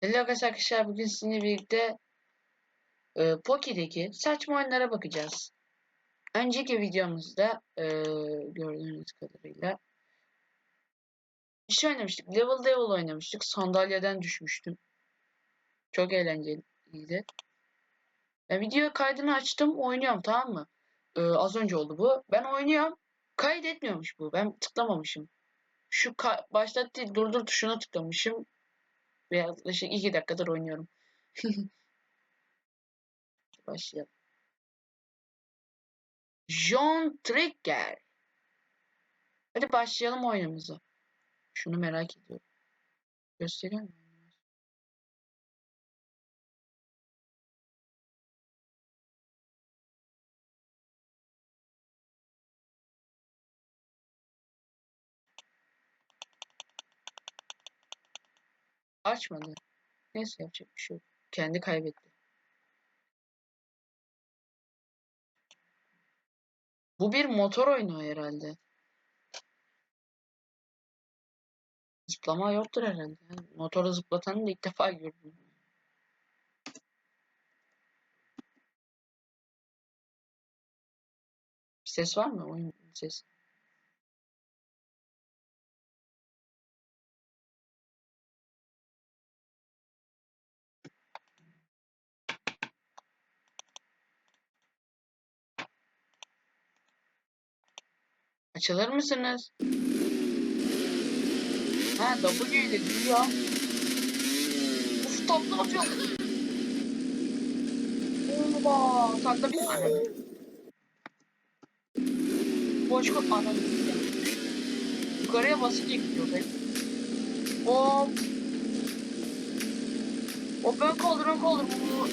Hello arkadaşlar bugün sizinle birlikte e, Poki'deki saçma oyunlara bakacağız. Önceki videomuzda e, gördüğünüz kadarıyla bir şey oynamıştık. Level Level oynamıştık. Sandalyeden düşmüştüm. Çok eğlenceliydi. Ben video kaydını açtım oynuyorum tamam mı? E, az önce oldu bu. Ben oynuyorum. Kaydetmiyormuş bu. Ben tıklamamışım. Şu başlat değil durdur tuşuna tıklamışım. Ve yaklaşık 2 dakikadır oynuyorum. Başlayalım. John Trigger. Hadi başlayalım oyunumuza. Şunu merak ediyorum. Gösteriyor mu? Açmadı. Neyse yapacak bir şey yok. Kendi kaybetti. Bu bir motor oyunu herhalde. Zıplama yoktur herhalde. Yani motoru zıplatanı da ilk defa gördüm. Ses var mı? Oyun sesi. Açılır mısınız? Ha W ile ya. Uf tatlı atıyor. Oba tatlı bir tane. Boş kop ananı. Yukarıya basınca gidiyor be. Hop. Hop ben kaldırıyorum kaldırıyorum.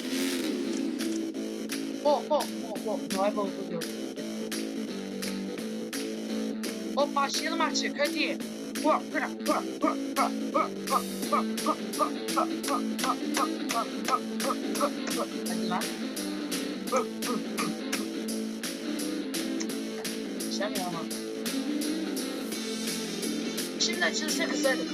Hop hop hop hop. Kayboldu diyor. Hop başlayalım artık hadi. Hadi lan. Açamıyor ama. Şimdi açılsa kızarım.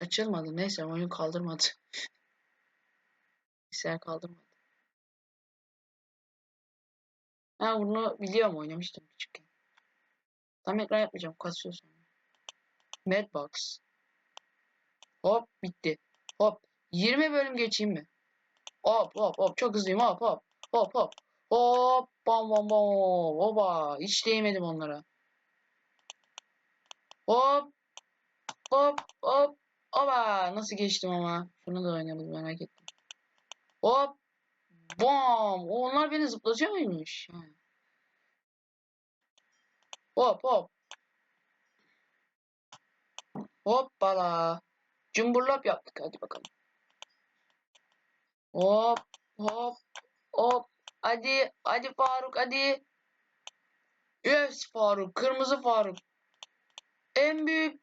Açılmadı. Neyse oyun kaldırmadı. Bilgisayar kaldırmadı. Ha bunu biliyorum oynamıştım küçükken. Tam ekran yapmayacağım. Kasıyor sonra. Madbox. Hop bitti. Hop. 20 bölüm geçeyim mi? Hop hop hop. Çok hızlıyım. Hop hop. Hop hop. Hop. Bam bam bam. Hoba. Hiç değmedim onlara. Hop. Hop hop. Hoba. Nasıl geçtim ama. Şunu da oynamadım merak ettim. Hop. Bam. Onlar beni zıplatıyor muymuş? Ha. Hop hop. Hoppala. Cumburlop yaptık. Hadi bakalım. Hop hop hop. Hadi hadi Faruk hadi. Yes Faruk. Kırmızı Faruk. En büyük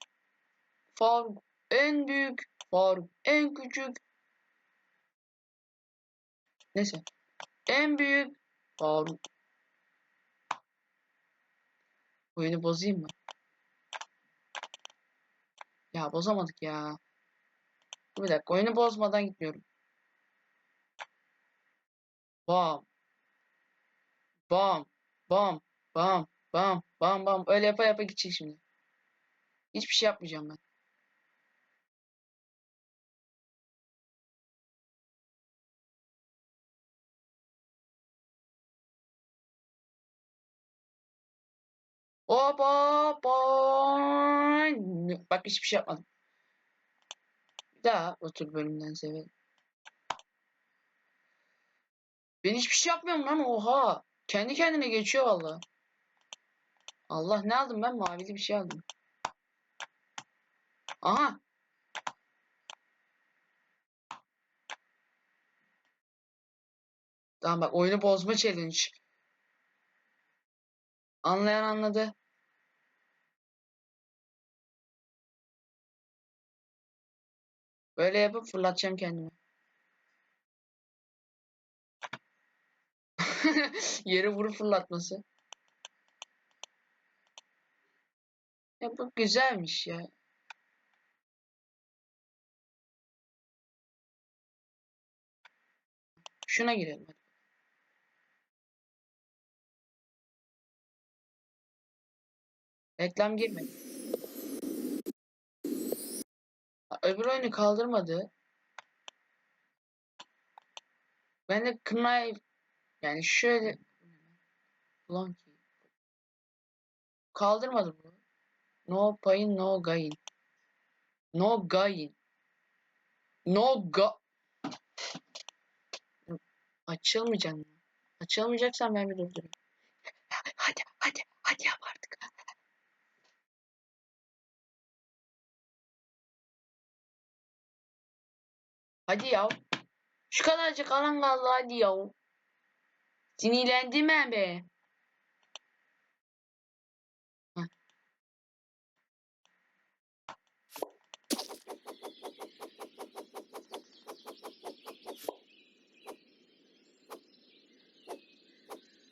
Faruk. En büyük Faruk. En küçük. Neyse. En büyük Faruk. Oyunu bozayım mı? Ya bozamadık ya. Bir dakika oyunu bozmadan gitmiyorum. Bam. Bam. Bam. Bam. Bam. Bam bam. Öyle yapa yapa gidecek şimdi. Hiçbir şey yapmayacağım ben. Hop hop. Bak hiçbir şey yapmadım. Bir daha otur bölümden severim. Ben hiçbir şey yapmıyorum lan oha. Kendi kendine geçiyor valla. Allah ne aldım ben? Mavili bir şey aldım. Aha. Tamam bak oyunu bozma challenge. Anlayan anladı. Böyle yapıp fırlatacağım kendimi. Yere vurup fırlatması. Ya bu güzelmiş ya. Şuna girelim hadi. Reklam girmedi. Öbür oyunu kaldırmadı. Ben de Knife yani şöyle Ulan ki kaldırmadı bu. No pain no gain. No gain. No ga Açılmayacak mı? Açılmayacaksan ben bir durdurayım. Hadi hadi hadi yap artık. Hadi ya. Şu kadarcık alan kaldı hadi ya. Sinirlendim ben be. Heh.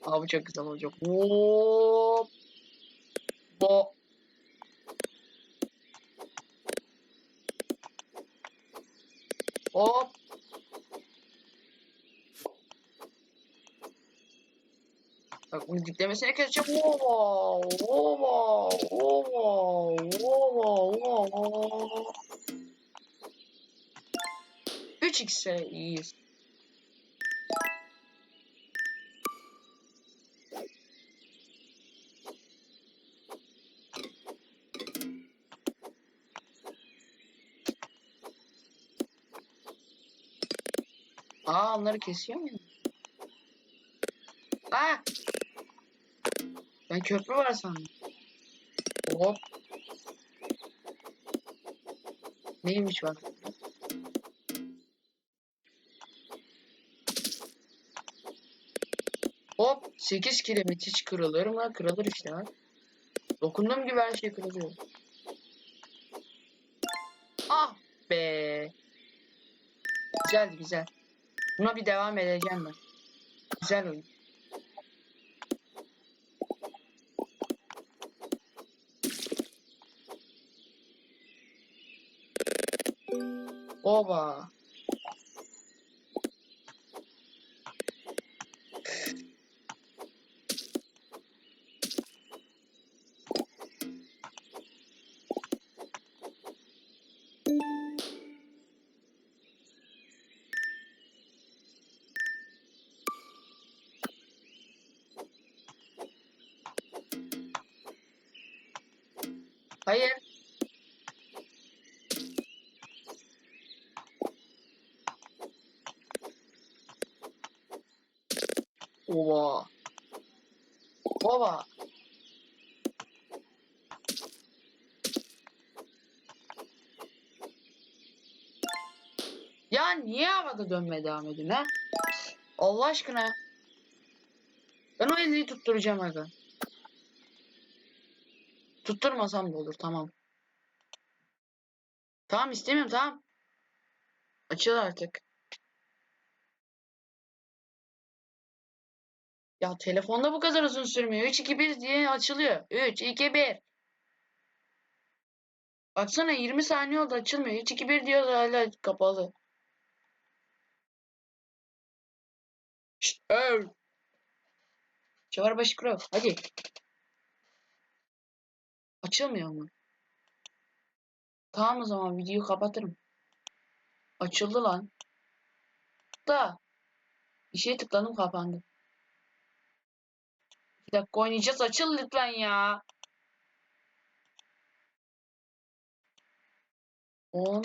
Abi çok güzel olacak. Hop. Bo. Hop. Bak bunu diplemesine keseceğim. Wow, wow, wow, wow, wow. 3x'e iyiyiz. Onları kesiyor muyum? Aa! Ben köprü var sandım. Hop. Neymiş bak. Hop 8 kiremit hiç kırılır mı? Kırılır işte bak. Dokunduğum gibi her şey kırılıyor. Ah be. Güzeldi güzel. Buna bir devam edeceğim ben. Güzel oyun. Oba. Hayır. Oba. Oba. Ya niye havada dönmeye devam ediyorsun ha? Allah aşkına. Ben o elini tutturacağım aga. Tutturmasam da olur tamam. Tamam istemiyorum tamam. Açıl artık. Ya telefonda bu kadar uzun sürmüyor. 3 2 1 diye açılıyor. 3 2 1. Baksana 20 saniye oldu açılmıyor. 3 2 1 diyor hala kapalı. Şşt, öv. Çavarbaşı Crow hadi. Açılmıyor mu? Tamam o zaman videoyu kapatırım. Açıldı lan. Da. Bir şeye tıkladım kapandı. Bir dakika oynayacağız. Açıl lütfen ya. 10